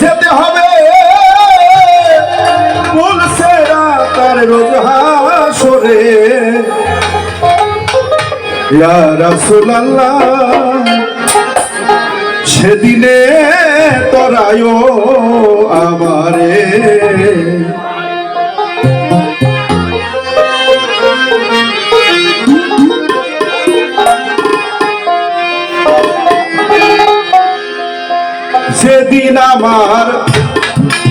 যেতে হবে তার রোজ হাসরে। সেদিনে তরায় আমারে সেদিন আমার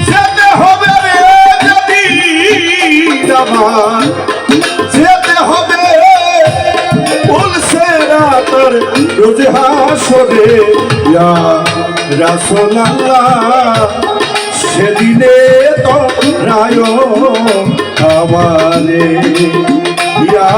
যেতে হবে রে যেদিন আমার। যেতে হবে বলছে না তোর রোজ হাসরে ইয়া সেদিনে তো রায় আমারে। ইয়া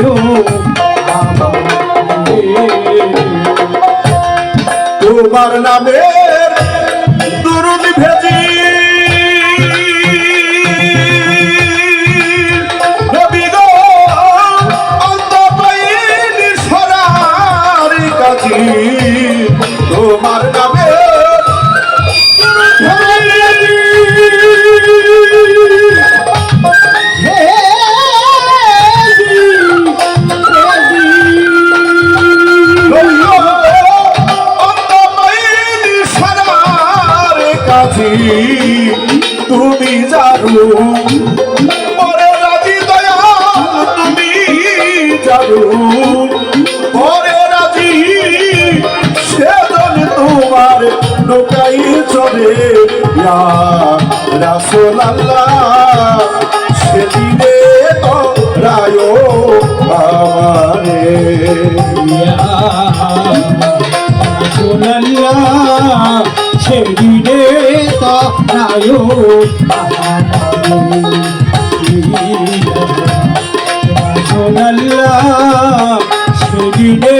নায়ো তোমার নামে তুমি জানো। পরে রাজি দয়াল তুমি জানো। পরে রাজি সেজন তোমার নৌকাই চলে রাসোল সেদিনে তো রায় আমারে। সেদিনে তারায় নায়ো সেদিনে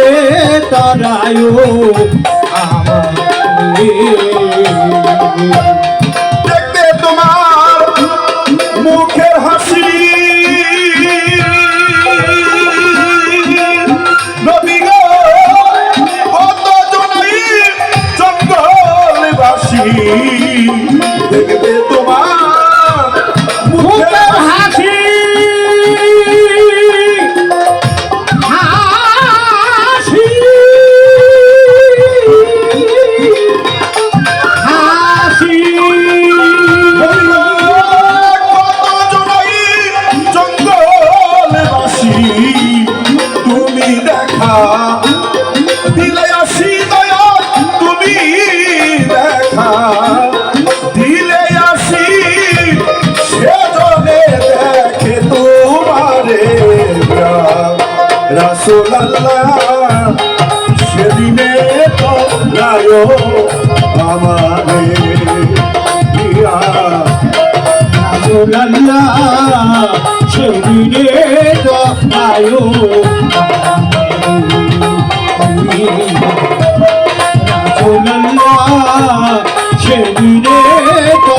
তারায়ো আমার রাসোল্লাহ সেদিনে তো রায় আমারে রাজুলাল্লাহ সেদিনে তো রাজুলাল্লাহ সেদিনে তো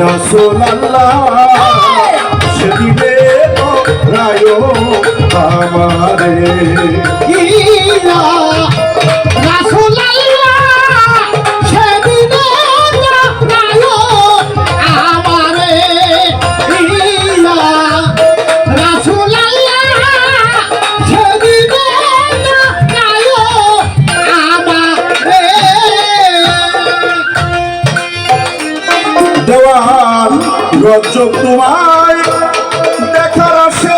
রসোল্লাহ সেদিনে রায় আমারে। ইলা রজ্জব তোমায় দেখার আসে।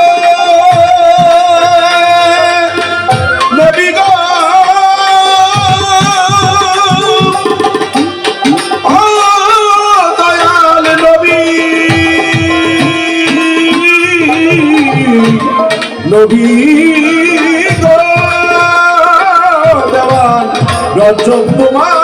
নবী রজ্জব তোমার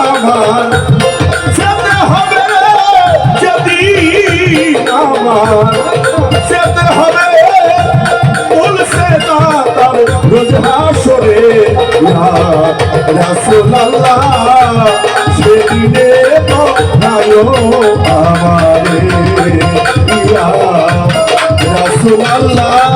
রসুল্লাহ সেদিনে পঠায়ো আমারে। রসুল্লাহ